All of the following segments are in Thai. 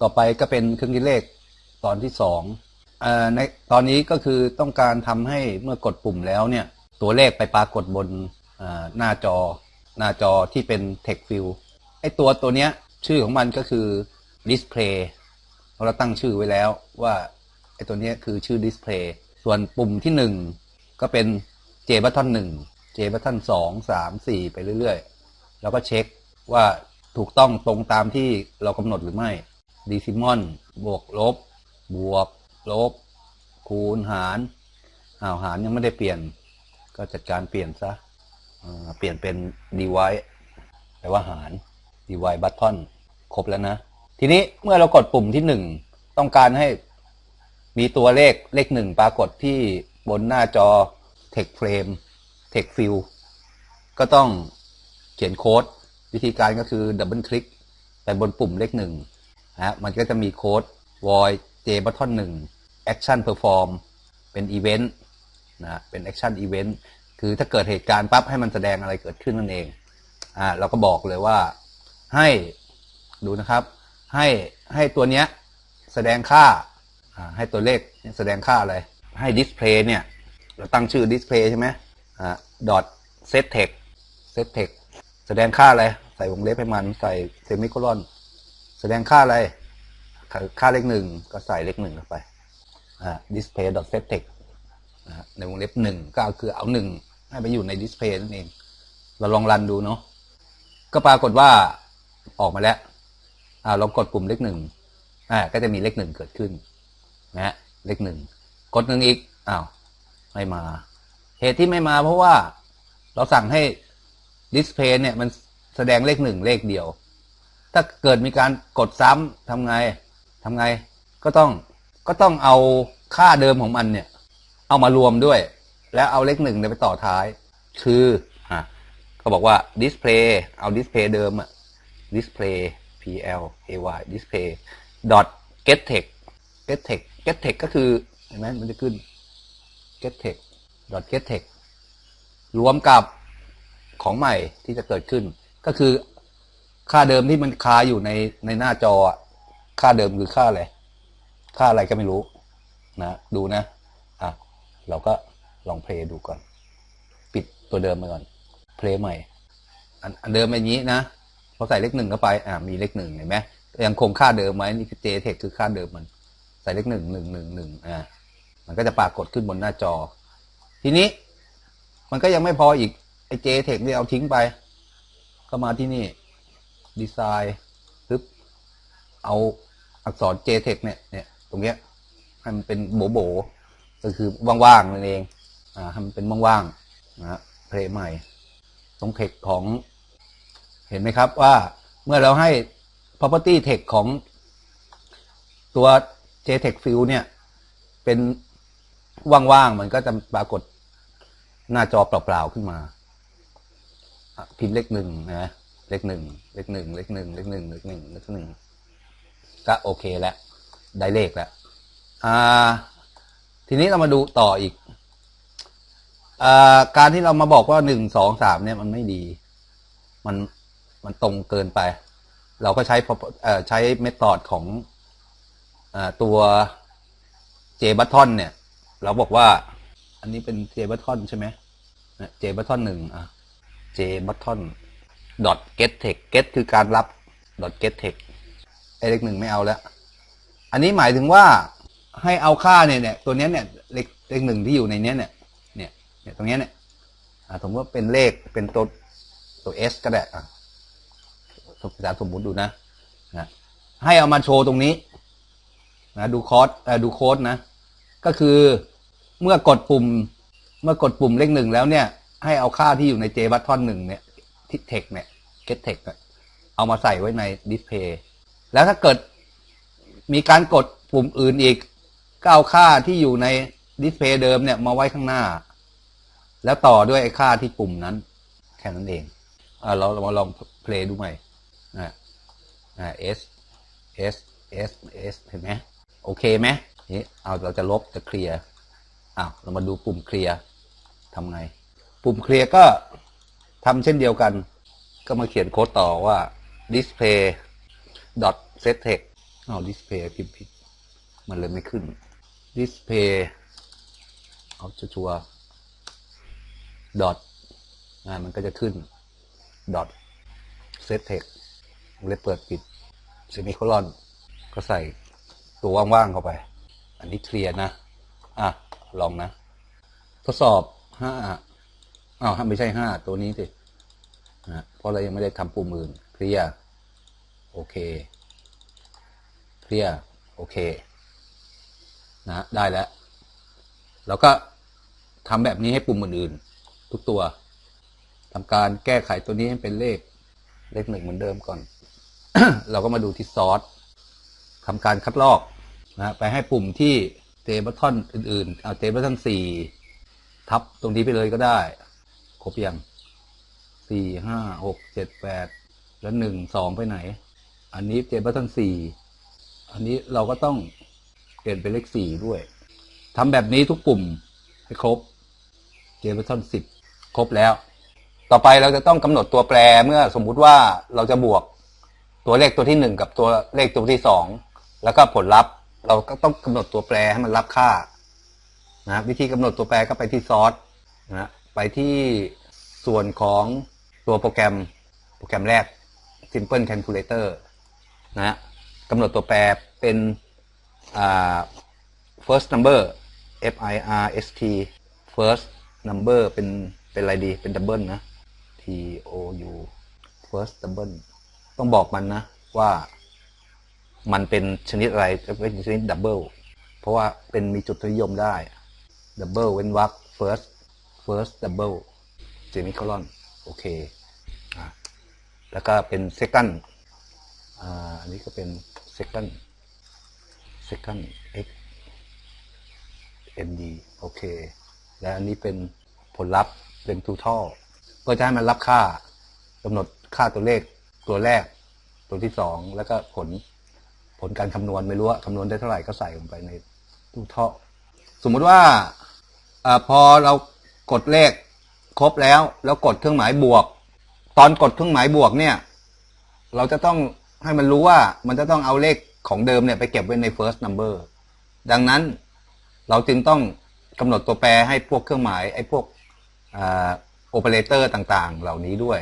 ต่อไปก็เป็นเครื่องคิดเลขตอนที่สองอในตอนนี้ก็คือต้องการทำให้เมื่อกดปุ่มแล้วเนี่ย ตัวเลขไปปรากฏบนหน้าจอ หน้าจอที่เป็น text field ไอตัวตัวเนี้ยชื่อของมันก็คือ display เราตั้งชื่อไว้แล้วว่าไอตัวเนี้ยคือชื่อ display ส่วนปุ่มที่หนึ่งก็เป็น J button 1 J button 2 3 4 ไปเรื่อยๆ แล้วก็เช็คว่าถูกต้องตรงตามที่เรากำหนดหรือไม่ decimal บวกลบ บวกลบ คูณหารอ้าวหารยังไม่ได้เปลี่ยน ก็จัดการเปลี่ยนซะเปลี่ยนเป็น divide แปลว่าหาร divide button ครบแล้วนะ ทีนี้เมื่อเรากดปุ่มที่หนึ่งต้องการให้มีตัวเลขเลขหนึ่งปรากฏที่บนหน้าจอ text frame text field ก็ต้องเขียนโค้ด วิธีการก็คือดับเบิลคลิกไปบนปุ่มเลขหนึ่ง นะมันก็จะมีโค้ด void j button 1 action perform เป็น event นะฮะเป็น action event คือถ้าเกิดเหตุการณ์ปั๊บให้มันแสดงอะไรเกิดขึ้นนั่นเองอ่าเราก็บอกเลยว่าให้ดูนะครับ ให้ให้ตัวเนี้ยแสดงค่าอ่าให้ตัวเลขแสดงค่าอะไร ให้ display เนี่ย เราตั้งชื่อ display ใช่ไหมอ่า dot set text set text แสดงค่าอะไร ใส่วงเล็บให้มันใส่เซมิโคลอน แสดงค่าอะไรค่าค่าเลขหนึ่งก็ใส่เลขหนึ่งลงไปอ่า display dot set text ในวงเล็บหนึ่งก็คือเอาหนึ่งให้ไปอยู่ใน display นั่นเอง เราลองรันดูเนาะก็ปรากฏว่าออกมาแล้วอ่าลองกดปุ่มเลขหนึ่งอ่าก็จะมีเลขหนึ่งเกิดขึ้นนะฮะเลขหนึ่งกดหนึ่งอีกอ้าวไม่มา เหตุที่ไม่มาเพราะว่าเราสั่งให้ดิสเพย์เนี่ยมันแสดงเลขหนึ่งเลขเดียว ถ้าเกิดมีการกดซ้ำทำไงทำไง ก็ต้องก็ต้องเอาค่าเดิมของมันเนี่ย เอามารวมด้วย แล้วเอาเลขหนึ่งไปต่อท้าย คืออะก็บอกว่า display เอา display เดิมอะ display p l a y display dot get text get text get text ก็คือเห็นไหมมันจะขึ้น get text dot get text รวมกับของใหม่ที่จะเกิดขึ้น ก็คือ ค่าเดิมที่มันคาอยู่ในในหน้าจอค่าเดิมคือค่าอะไร ค่าอะไรก็ไม่รู้นะดูนะอะเราก็ลองเพลย์ดูก่อน ปิดตัวเดิมไปก่อน เพลย์ใหม่ อันเดิมอย่างนี้นะพอใส่เลขหนึ่งเข้าไป อ่ามีเลขหนึ่งเห็นไหมยังคงค่าเดิมไว้นี่คือ JTEX คือค่าเดิมมัน ใส่เลขหนึ่งหนึ่งหนึ่งหนึ่งอ่ามันก็จะปรากฏขึ้นบนหน้าจอ ทีนี้ มันก็ยังไม่พออีกไอ้ JTEX นี่เอาทิ้งไป ก็มาที่นี่ ดีไซน์ปึ๊บเอาอักษร JTEX เนี่ยเนี่ยตรงเนี้ยให้มันเป็นโบโบก็คือว่างๆนั่นเองอ่าให้มันเป็นว่างๆนะฮะเพลย์ใหม่ ตรงเทคของ เห็นไหมครับว่าเมื่อเราให้ property text ของตัว JTEX field เนี่ย เป็นว่างๆมันก็จะปรากฏหน้าจอเปล่าๆขึ้นมา พิมพ์เลขหนึ่งนะ เลขหนึ่งเลขหนึ่งเลขหนึ่งเลขหนึ่งเลขหนึ่งเลขหนึ่งก็โอเคแล้วได้เลขแล้วอ่า ทีนี้เรามาดูต่ออีกอาการที่เรามาบอกว่าหนึ่งสองสามเนี่ยมันไม่ดี มันมันตรงเกินไป เราก็ใช้ใช้เมธอดของอตัว J button เนี่ย เราบอกว่า อันนี้เป็น J button ใช่ไหมนะ J button หนึ่งอะ J button dot get text get คือการรับ dot get text ไอเลขหนึ่งไม่เอาแล้ว อันนี้หมายถึงว่าให้เอาค่าเนี่ยเนี่ยตัวนี้เนี่ยเลขเลขหนึ่งที่อยู่ในนี้เนี่ยเนี่ยเนี่ยตรงนี้เนี่ยสมมติว่าเป็นเลขเป็นตัวตัว S ก็ได้อะสมสมมติดูนะนะให้เอามาโชว์ตรงนี้นะดูคอร์สเอ่อดูโค้ดนะ ก็คือเมื่อกดปุ่มเมื่อกดปุ่มเลขหนึ่งแล้วเนี่ย ให้เอาค่าที่อยู่ใน J button หนึ่งเนี่ย ที่ text เนี่ย get text เนี่ยเอามาใส่ไว้ใน display แล้วถ้าเกิดมีการกดปุ่มอื่นอีกก็เอาค่าที่อยู่ในดิสเพย์เดิมเนี่ยมาไว้ข้างหน้า แล้วต่อด้วยไอ้ค่าที่ปุ่มนั้น แค่นั้นเองอเราเรามาลองเพลย์ดูใหม่อ่าอ่า S S S S เห็นไหมโอเคไหมนี่เอาเราจะลบจะเคลียร์อ้าวเรามาดูปุ่มเคลียร์ทำไง ปุ่มเคลียร์ก็ ทำเช่นเดียวกัน ก็มาเขียนโค้ดต่อว่า display dot set text เอาดิสเพย์พิมพ์ผิด มันเลยไม่ขึ้นดิสเพย์เอาชัวร์ดอทอ่ามันก็จะขึ้นดอทเซตเทคเลยเปิดปิดเซมิโคลอนก็ใส่ตัวว่างๆเข้าไป อันนี้เคลียร์นะ อะ ลองนะ ทดสอบห้าอ้าวไม่ใช่ห้าตัวนี้สิ นะเพราะเรายังไม่ได้ทำปุ่มอื่นเคลียร์โอเคเคลียร์โอเคนะได้แล้วแล้วก็ทำแบบนี้ให้ปุ่มอื่นๆ ทุกตัวทำการแก้ไขตัวนี้ให้เป็นเลขเลขหนึ่งเหมือนเดิมก่อน เราก็มาดูที่ซอสทำการคัดลอกนะไปให้ปุ่มที่เตบัตทอนอื่นๆ เอาเตบัตทอนสี่ทับตรงนี้ไปเลยก็ได้ ครบยัง สี่ห้าหกเจ็ดแปดแล้วหนึ่งสองไปไหน อันนี้เตบัตทอนสี่อันนี้เราก็ต้องเปลี่ยนเป็นเลขสี่ด้วยทำแบบนี้ทุกปุ่มให้ครบเตบัตทอนสิบครบแล้ว ต่อไปเราจะต้องกำหนดตัวแปรเมื่อสมมุติว่าเราจะบวกตัวเลขตัวที่หนึ่งกับตัวเลขตัวที่สองแล้วก็ผลลัพธ์ เราก็ต้องกำหนดตัวแปรให้มันรับค่านะวิธีกำหนดตัวแปรก็ไปที่ซอสนะไปที่ส่วนของ ตัวโปรแกรมโปรแกรมแรก Simple Calculator นะกำหนดตัวแปรเป็น first number F I R S T first number เป็นเป็นอะไรดีเป็นดับเบิลนะ T O U first double ต้องบอกมันนะว่ามันเป็นชนิดอะไรจะเป็นชนิดดับเบิลเพราะว่าเป็นมีจุดนิยมได้ดับเบิลเว้นวรรค first first double เจมิคอลอนโอเค แล้วก็เป็น second อ่าอันนี้ก็เป็น second second x md โอเค และอันนี้เป็นผลลัพธ์เป็น total ก็จะให้มันรับค่ากำหนดค่าตัวเลขตัวแรก ตัวที่สองแล้วก็ผลผลการคำนวณไม่รู้ว่าคำนวณได้เท่าไหร่ก็ใส่ลงไปในตู้ท่อสมมติว่าอาพอเรากดเลขครบแล้ว แล้วกดเครื่องหมายบวก ตอนกดเครื่องหมายบวกเนี่ย เราจะต้องให้มันรู้ว่ามันจะต้องเอาเลขของเดิมเนี่ยไปเก็บไว้ใน first number ดังนั้นเราจึงต้องกำหนดตัวแปรให้พวกเครื่องหมายไอ้พวกโอเปอเรเตอร์ต่างๆ เหล่านี้ด้วย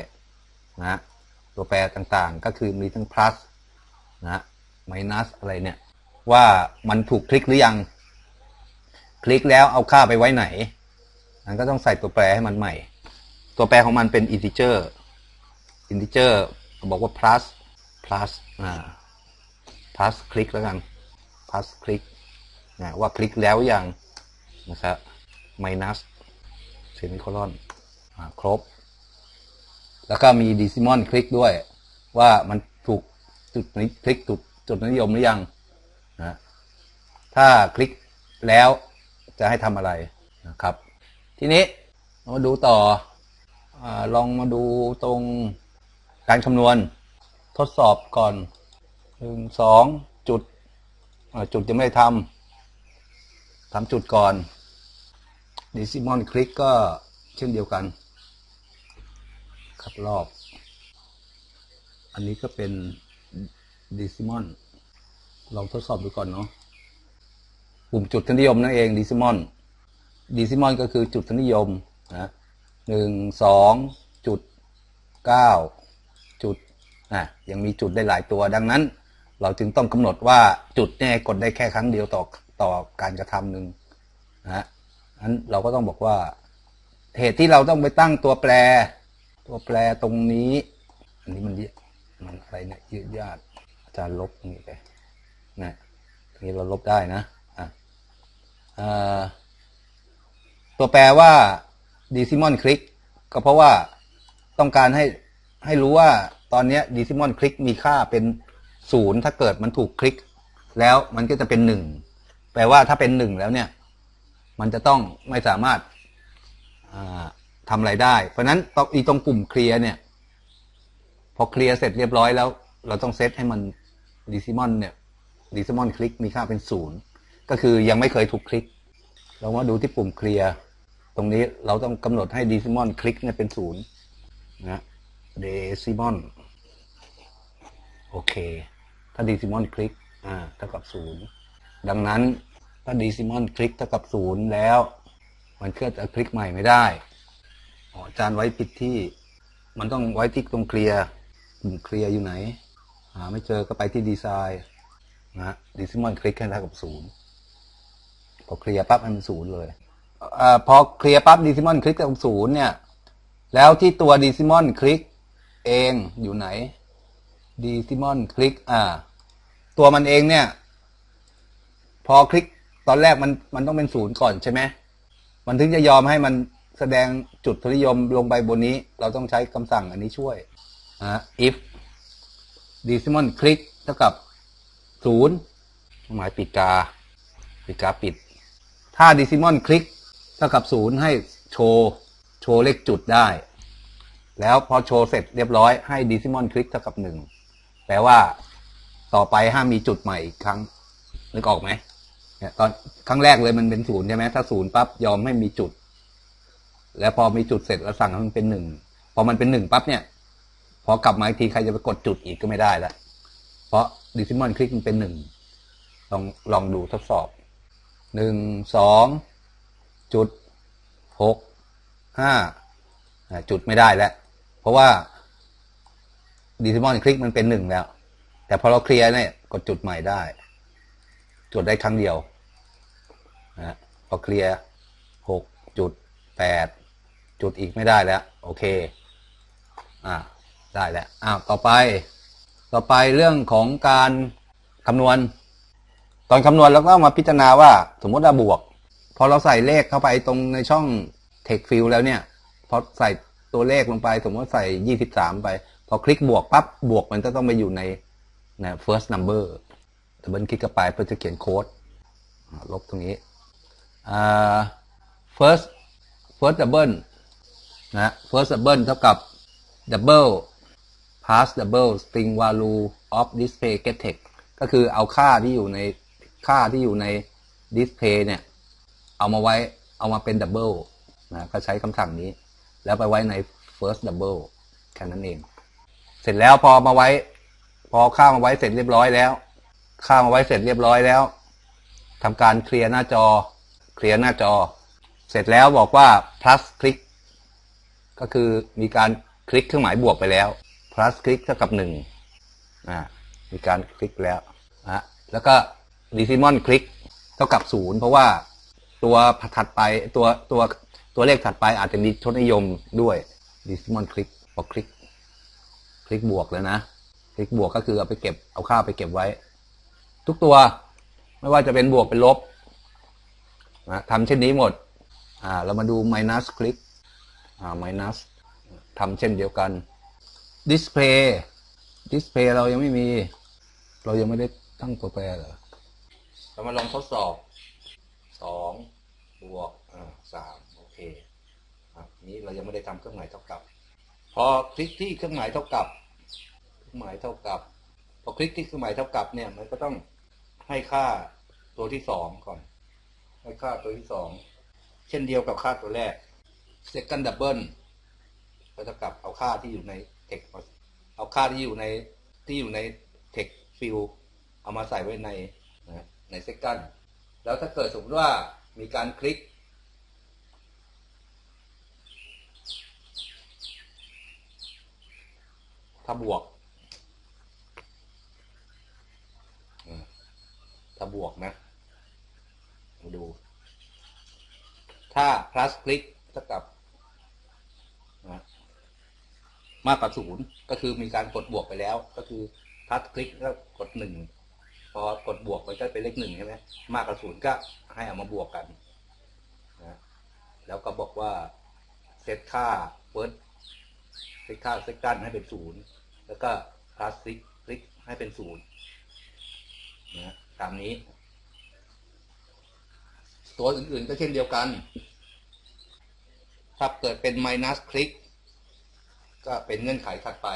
นะตัวแปรต่างๆ ก็คือมีทั้ง plus นะ minus อะไรเนี่ย ว่ามันถูกคลิกหรือยัง คลิกแล้วเอาค่าไปไว้ไหนมันก็ต้องใส่ตัวแปรให้มันใหม่ ตัวแปรของมันเป็น integer integer บอกว่า plus plus อ่า plus คลิกแล้วกัน plus คลิกนะว่าคลิกแล้วยังนะครับ minus semicolon อ่าครบ แล้วก็มีดิซิมอนคลิกด้วย ว่ามันถูกจุดนี้คลิกถูกจุดนิยมหรือยังนะถ้าคลิกแล้วจะให้ทำอะไรนะครับ ทีนี้มาดูต่ออลองมาดูตรง การคำนวณทดสอบก่อนหนึ่งสองจุดจุดจะไม่ทำทำจุดก่อนดิซิมอนคลิกก็เช่นเดียวกันคัดรอบ อันนี้ก็เป็นดิซิมอนลองทดสอบดูก่อนเนาะปุ่มจุดทนิยมนั่นเองดิซิมอนดิซิมอนก็คือจุดทนิยมนะหนึ่งสองจุดเก้าะยังมีจุดได้หลายตัวดังนั้น เราจึงต้องกำหนดว่าจุดเนี่ยกดได้แค่ครั้งเดียวต่อต่อการกระทำหนึ่งนะนั้นเราก็ต้องบอกว่า เหตุที่เราต้องไปตั้งตัวแปร ตัวแปรตรงนี้ อันนี้มันเยอะมันอะไรเนี่ยยืดยาดอาจารย์ลบตรงนี้ไปนะตรงนี้เราลบได้นะอะอ่าตัวแปรว่า decimon click ก็เพราะว่าต้องการให้ให้รู้ว่า ตอนนี้ decimon click มีค่าเป็นศูนย์ถ้าเกิดมันถูกคลิก แล้วมันก็จะเป็นหนึ่งแปลว่าถ้าเป็นหนึ่งแล้วเนี่ย มันจะต้องไม่สามารถาทำอะไรได้ เพราะนั้นตรงอีตรงปุ่มเคลียร์เนี่ย พอเคลียร์เสร็จเรียบร้อยแล้ว เราต้องเซตให้มันดิซิมอนเนี่ยดิซิมอนคลิกมีค่าเป็นศูนย์ก็คือยังไม่เคยถูกคลิก เรามาดูที่ปุ่มเคลียร์ตรงนี้เราต้องกำหนดให้ดิซิมอนคลิกเนี่ยเป็นศูนย์นะเดซิมอน โอเค ถ้าดิซิมอนคลิกอ่าเท่ากับศูนย์ดังนั้นถ้า decimal คลิกเท่ากับศูนย์แล้ว มันก็จะคลิกใหม่ไม่ได้อาจารย์ไว้ผิดที่ มันต้องไว้ที่ตรงเคลียร์ปุ่มเคลียร์อยู่ไหนหาไม่เจอก็ไปที่ดีไซน์นะ decimal คลิกให้เท่ากับศูนย์พอเคลียร์ปั๊บมันเป็นศูนย์เลยอ่อพอเคลียร์ปั๊บ decimal คลิกเท่ากับศูนย์เนี่ย แล้วที่ตัว decimal คลิกเองอยู่ไหน decimal คลิกอ่า ตัวมันเองเนี่ย พอคลิกตอนแรกมันมันต้องเป็นศูนย์ก่อนใช่ไหมมันถึงจะยอมให้มันแสดงจุดทนิยมลงไปบนนี้ เราต้องใช้คำสั่งอันนี้ช่วยนะ if decimal click เท่ากับศูนย์หมายปิดกา ปิดกาปิด ถ้า decimal click เท่ากับศูนย์ให้โชว์โชว์เลขจุดได้ แล้วพอโชว์เสร็จเรียบร้อยให้ decimal click เท่ากับหนึ่ง แปลว่าต่อไปห้ามมีจุดใหม่อีกครั้งนึกออกไหมตอนครั้งแรกเลยมันเป็นศูนย์ใช่ไหมถ้าศูนย์ปั๊บยอมให้มีจุด แล้วพอมีจุดเสร็จแล้วสั่งให้มันเป็นหนึ่งพอมันเป็นหนึ่งปั๊บเนี่ย พอกลับมาอีกทีใครจะไปกดจุดอีกก็ไม่ได้ละเพราะดิซิมอนคลิกมันเป็นหนึ่งลองลองดูทดสอบหนึ่งสองจุดหกห้าจุดไม่ได้แล้วเพราะว่า ดิซิมอนคลิกมันเป็นหนึ่งแล้ว แต่พอเราเคลียร์เนี่ยกดจุดใหม่ได้ จุดได้ครั้งเดียวนะพอเคลียร์หกจุดแปดจุดอีกไม่ได้แล้ว โอเค อ่าได้แล้วอ้าวต่อไป ต่อไปเรื่องของการคำนวณ ตอนคำนวณเราก็ต้องมาพิจารณาว่า สมมติว่าบวก พอเราใส่เลขเข้าไปตรงในช่อง text field แล้วเนี่ย พอใส่ตัวเลขลงไป สมมติว่าใส่23ไป พอคลิกบวกปั๊บบวกมันจะต้องไปอยู่ในใน first number ดับเบิลคลิกเข้าไปเพื่อจะเขียนโค้ดลบตรงนี้ first first double นะ first double เท่ากับ double pass double string value of display get text ก็คือเอาค่าที่อยู่ในค่าที่อยู่ใน display เนี่ย เอามาไว้เอามาเป็น double นะก็ใช้คำสั่งนี้ แล้วไปไว้ใน first double แค่นั้นเอง เสร็จแล้วพอมาไว้ พอค่ามาไว้เสร็จเรียบร้อยแล้วค่ามาไว้เสร็จเรียบร้อยแล้วทำการเคลียร์หน้าจอ เคลียร์หน้าจอ เสร็จแล้วบอกว่า plus คลิกก็คือมีการคลิกเครื่องหมายบวกไปแล้ว plus คลิกเท่ากับหนึ่งอ่ามีการคลิกแล้วนะแล้วก็ decimal คลิกเท่ากับศูนย์เพราะว่าตัวถัดไปตัวตัวตัวเลขถัดไปอาจจะมีทศนิยมด้วย decimal คลิกพอคลิก คลิกบวกแล้วนะคลิกบวกก็คือเอาไปเก็บเอาค่าไปเก็บไว้ ทุกตัวไม่ว่าจะเป็นบวกเป็นลบนะทำเช่นนี้หมดอ่าเรามาดู minus คลิกอ่า minus ทำเช่นเดียวกัน display display เรายังไม่มี เรายังไม่ได้ตั้งตัวแปรเหรอเรามาลองทดสอบสองบวกอ่าสามโอเคอะนี้เรายังไม่ได้ทำเครื่องหมายเท่ากับ พอคลิกที่เครื่องหมายเท่ากับเครื่องหมายเท่ากับ พอคลิกที่เครื่องหมายเท่ากับเนี่ย มันก็ต้องให้ค่าตัวที่สองก่อน ให้ค่าตัวที่สองเช่นเดียวกับค่าตัวแรก second double ก็เท่ากับเอาค่าที่อยู่ใน text เอาค่าที่อยู่ในที่อยู่ใน text field เอามาใส่ไว้ในใน second แล้วถ้าเกิดสมมติว่ามีการคลิก ถ้าบวกถ้าบวกนะมาดู ถ้า plus คลิกเท่ากับนะมากกว่าศูนย์ก็คือมีการกดบวกไปแล้ว ก็คือ plus คลิกแล้วกดหนึ่งพอกดบวกมันก็เป็นเลขหนึ่งใช่ไหมมากกว่าศูนย์ก็ให้เอามาบวกกันนะแล้วก็บอกว่าเซตค่า first ซตค่า second ให้เป็นศูนย์แล้วก็ plus คลิกคลิกให้เป็นศูนย์นะตามนี้ ตัวอื่นๆก็เช่นเดียวกันถ้าเกิดเป็น minus คลิกก็เป็นเงื่อนไขถัดไป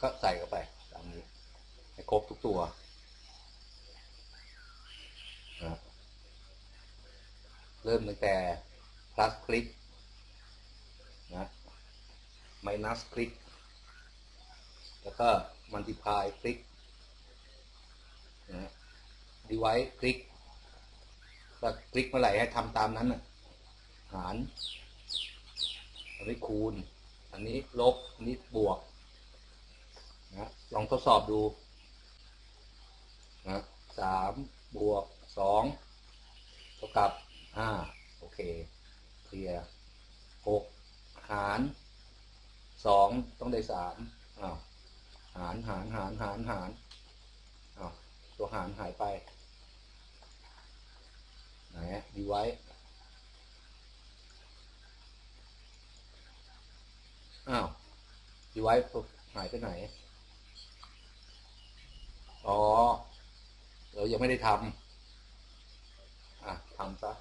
ก็ใส่เข้าไปตามนี้ให้ครบทุกตัวเริ่มตั้งแต่ plus นะ minus คลิกแล้วก็มัลติพายคลิกนะดีไวคลิกถ้าคลิกเมื่อไหร่ให้ทำตามนั้นน่ะหาร อันนี้คูณ อันนี้ลบ อันนี้บวกนะลองทดสอบดูนะสามบวกสองเท่ากับห้าโอเค เคลียร์หก หารสองต้องได้สามอ้าวหารหารหารหารหารอ้าวตัวหารหายไปไหนดีไว้อ้าวดีไว้หายไปไหนอ๋อเรายังไม่ได้ทำอะทำซะ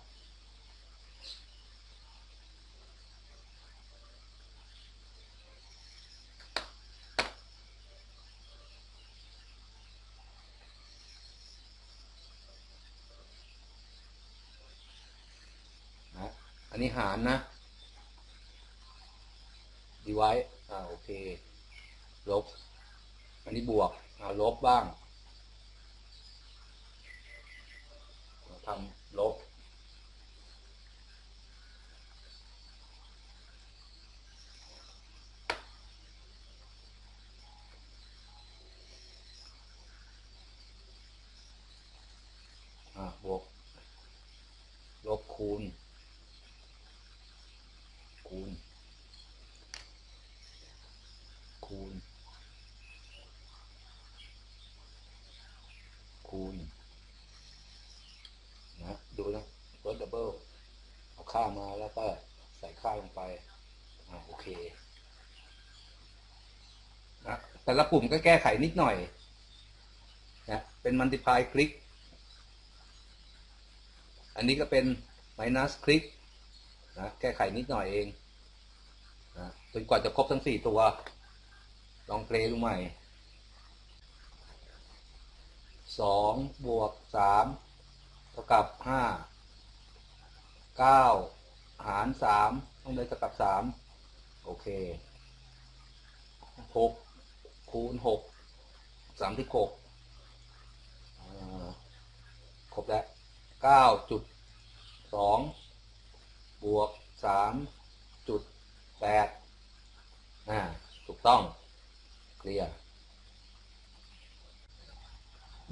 อั นิหารนะ ดีไว้ อ่าโอเค ลบ อันนี้บวก อ่าลบบ้าง ทำลบ อ่าบวก ลบคูณ คูณ คูณ คูณ นะดูนะลดดับเบิลเอาค่ามาแล้วก็ใส่ค่าลงไป อ่าโอเคนะ แต่ละปุ่มก็แก้ไขนิดหน่อยนะเป็นมัลติพายคลิก อันนี้ก็เป็น minus คลิกนะแก้ไขนิดหน่อยเองนะจนกว่าจะครบทั้งสี่ตัว ลองเพลย์ดูใหม่สองบวกสามเท่ากับห้าเก้าหารสามต้องได้เท่ากับสามโอเคหก คูณหกสามที่หกครบแล้วเก้าจุดสองบวกสามจุดแปดอ่าถูกต้อง เคลียร์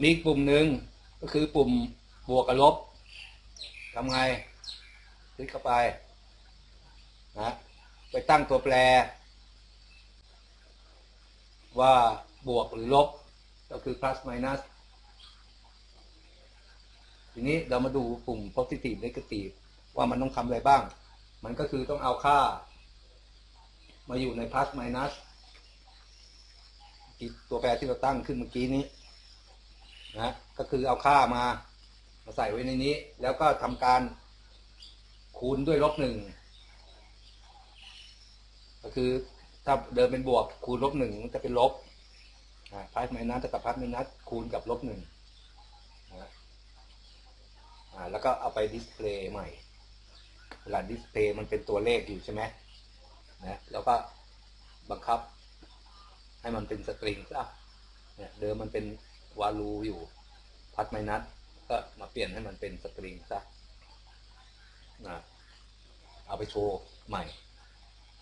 มีปุ่มหนึ่งก็คือปุ่มบวกกับลบทำไง คลิกเข้าไปนะไปตั้งตัวแปร ว่าบวกหรือลบ ก็คือ plus minus ทีนี้เรามาดูปุ่ม positive negative ว่ามันต้องทำอะไรบ้าง มันก็คือต้องเอาค่า มาอยู่ใน plus minus ตัวแปรที่เราตั้งขึ้นเมื่อกี้นี้นะก็คือเอาค่ามามาใส่ไว้ในนี้ แล้วก็ทำการคูณด้วยลบหนึ่งก็คือ ถ้าเดินเป็นบวก คูณลบหนึ่งจะเป็นลบพาสไมนัสเท่ากับพาสไมนัสคูณกับลบหนึ่งแล้วก็เอาไปดิสเพลย์ใหม่เวลาดิสเพลย์มันเป็นตัวเลขอยู่ใช่ไหมนะแล้วก็บังคับ ให้มันเป็นสตริงซะเนี่ยเดิมมันเป็นวาลูอยู่พัดไมนัสก็มาเปลี่ยนให้มันเป็นสตริงซะนะเอาไปโชว์ใหม่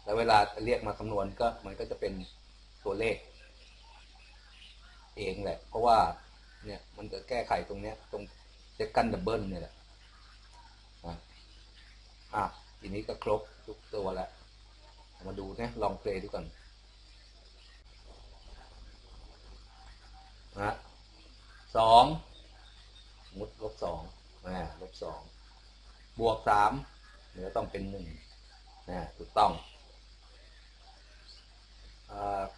แล้วเวลาเรียกมาคำนวณก็มันก็จะเป็นตัวเลข เองแหละ เพราะว่าเนี่ยมันจะแก้ไขตรงเนี้ย ตรงเซกันดับเบิลเนี่ยแหละอะทีนี้ก็ครบทุกตัวแล้วมาดูนะลองเพลย์ดูก่อนนะสองมุดลบสองนะลบสองบวกสามเดี๋ยวต้องเป็นหนึ่งนะถูกต้อง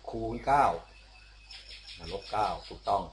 คูณเก้าลบเก้าถูกต้อง